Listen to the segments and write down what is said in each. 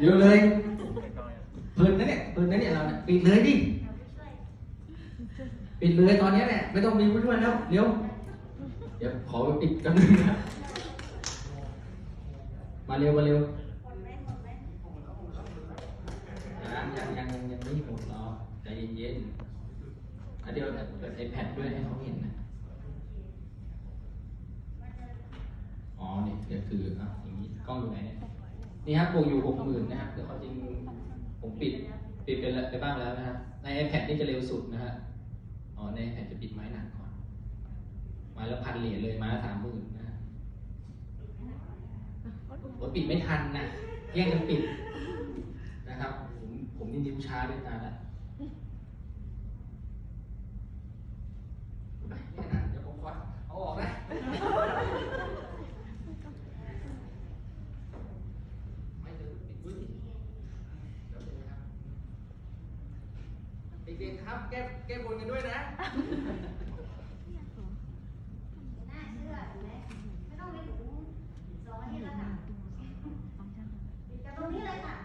เดี๋ยวเลยเพลินนะเนี่ยเพลินนะเนี่ยเราเนี่ยปิดเลยดิปิดเลยตอนนี้เนี่ยไม่ต้องมีผู้ช่วยแล้วเดี๋ยวเดี๋ยวขอปิดกันหนึ่งนะมาเร็วมาเร็วยังยังยังยังไม่หมดหรอใจเย็นๆอะเดี๋ยวเปิดไอแพดด้วยให้เขาเห็นนะอ๋อนี่เดี๋ยวคืออะอย่างนี้กล้องอยู่ไหนเนี่ย นี่ฮะบวกอยู่หกหมื่นนะครับเดี๋ยวเขาจริงผมปิดปิดไปไปบ้างแล้วนะฮะใน iPad นี่จะเร็วสุดนะฮะอ๋อใน iPad จะปิดไม้หนักก่อนไม้ละพันเหรียญเลยไม้ละสามหมื่นนะฮะโอ้ยปิดไม่ทันนะแย่งกันปิดนะครับ ผมผมนี่นิ้วช้าด้วยตาแล้วไปแค่นั้นเดี๋ยวผมขอเอาออกนะ ไม่ถึงปิดพื้นที่เดี๋ยวดูนะครับเด็กๆครับ แก้แก้บนกันด้วยนะ น่าเชื่อเห็นไหมไม่ต้องไปถึงสองอาทิตย์แล้วค่ะจากตรงนี้เลยค่ะ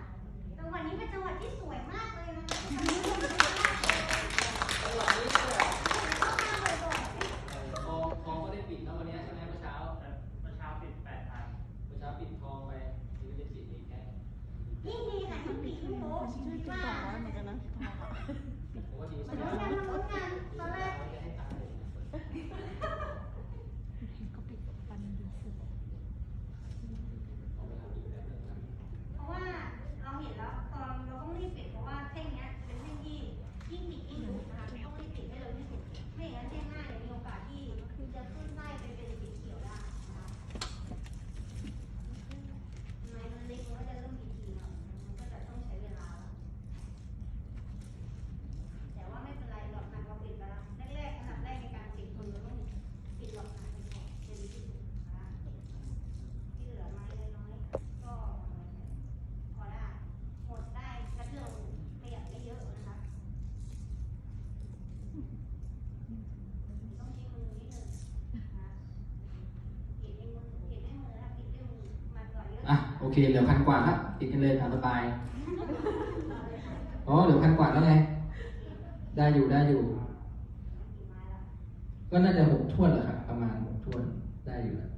จังหวัดนี้เป็นจังหวัดที่สวยมากเลยนะคะที่ทำให้เราสวยมากเลย จังหวะนี้เนี่ย เข้ามาบ่อย ทองทองก็ได้ปิดแล้ววันนี้ใช่ไหมเมื่อเช้า เมื่อเช้าปิดแปดพัน เมื่อเช้าปิดทองไปนี่ก็จะปิดอีกแค่ ๆยิ่งดีค่ะยิ่งปิดยิ่งโป๊ะว่า เหมือนกันนะ ผมว่าดี มันลุ้นกันมันลุ้นกันตอนแรก จะให้ตาย ก็ปิดฟันดีสุด เอาไปทำอีกแบบหนึงครับ เพราะว่าเราเห็นแล้วตอนเราต้องรีบปิดเพราะว่าเส้นเนี้ยจะเป็นเส้นที่ยิ่งปิดยิ่งดุนะคะต้องรีบปิดให้เร็วที่สุดไม่อย่างนั้นเส้นหน้าเนี่ยมีโอกาสที่จะขึ้นไส้ไปเป็นสีเขียวได้นะคะ ไม้มันเล็กมันก็จะเริ่มมีทีแล้วมันก็จะต้องใช้เวลาแล้วแต่ว่าไม่เป็นไรหรอกค่ะเราปิดไปแล้วแรกๆอันดับแรกในการปิดคือเราต้องปิดหลอกหนักไปก่อนจะดีที่สุดนะคะที่เหลือไม้น้อยๆก็พอได้หมดได้กระเทืองขยับได้เยอะนะคะต้องใช้มือนิดนึงนะปิดด้วยมือปิดด้วยมือนะปิดด้วยมือมาก่อนเยอะ อะ โอเคเหลือพันกว่าละปิดกันเลยตามสบายอ๋อเหลือพันกว่าแล้วไงได้อยู่ได้อยู่ ก็น่าจะหกถ้วนแหละครับประมาณหกถ้วนได้อยู่แล้ว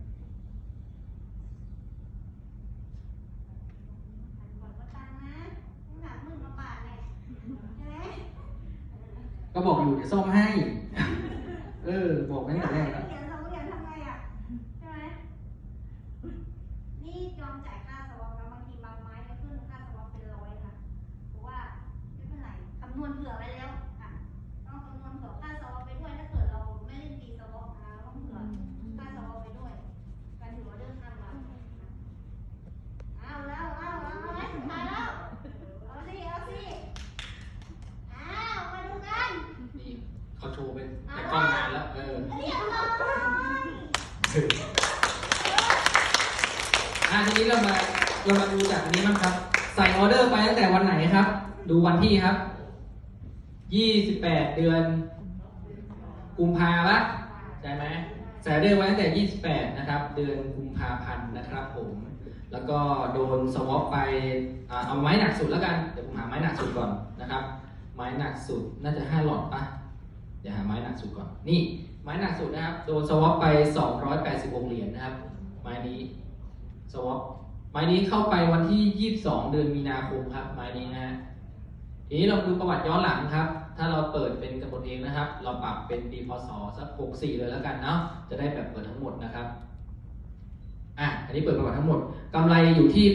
ก็บอกอยู่เดี๋ยวซ่อมให้ เออ บอกไว้ตั้งแต่แรกแล้ว เหรียญสองเหรียญทำไงอะใช่ไหมนี่ ยอมจ่ายค่าสวอปแล้วบางทีบางไม้ก็ขึ้นค่าสวอปเป็นร้อยค่ะเพราะว่าไม่เป็นไรคำนวณเผื่อไว้แล้วอะต้องคำนวณเผื่อค่าสวอปไปด้วยถ้าเกิดเราไม่เล่นตีสวอปนะต้องเผื่อค่าสวอปไปด้วยการถือว่าเดินทางมาเอาแล้วเอาเอาเอาไว้สุดท้ายแล้วเอาสิเอาสิอ้าวมาดูกันนี่เขาโชว์เป็นแต่กล้องนานแล้วเออเรียบร้อย อะทีนี้เรามาเรามาดูจากอันนี้บ้างครับ ใส่ออเดอร์ไปตั้งแต่วันไหนครับ ดูวันที่ครับ28เดือน กุมภาปะใช่ไหมใส่ออเดอร์ไว้ตั้งแต่28นะครับ เดือนกุมภาพันธ์นะครับผม แล้วก็โดนสวอปไปอเอาไม้หนักสุดแล้วกันเดี๋ยวผมหาไม้หนักสุดก่อนนะครับ ไม้หนักสุดน่าจะ5หลอดปะเดี๋ยวหาไม้หนักสุดก่อนนี่ไม้หนักสุดนะครับ โดนสวอปไป 286 เหรียญนะครับ ไม้นี้ สวอปไม้นี้เข้าไปวันที่ 22 เดือนมีนาคมครับไม้นี้นะฮะทีนี้เราดูประวัติย้อนหลังครับ ถ้าเราเปิดเป็นกำหนดเองนะครับ เราปรับเป็นปีพศสัก 64 เลยแล้วกันเนาะจะได้แบบเปิดทั้งหมดนะครับอะอันนี้เปิดประวัติทั้งหมดกำไรอยู่ที่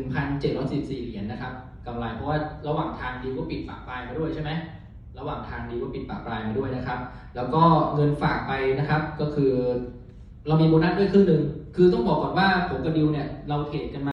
81,714เหรียญนะครับกำไรเพราะว่าระหว่างทางดีก็ปิดปากปลายมาด้วยใช่ไหมระหว่างทางดีก็ปิดปากปลายมาด้วยนะครับ แล้วก็เงินฝากไปนะครับก็คือ เรามีโบนัสด้วยครึ่งหนึ่งคือต้องบอกก่อนว่าผมกับดิวเนี่ยเราเทรดกันมา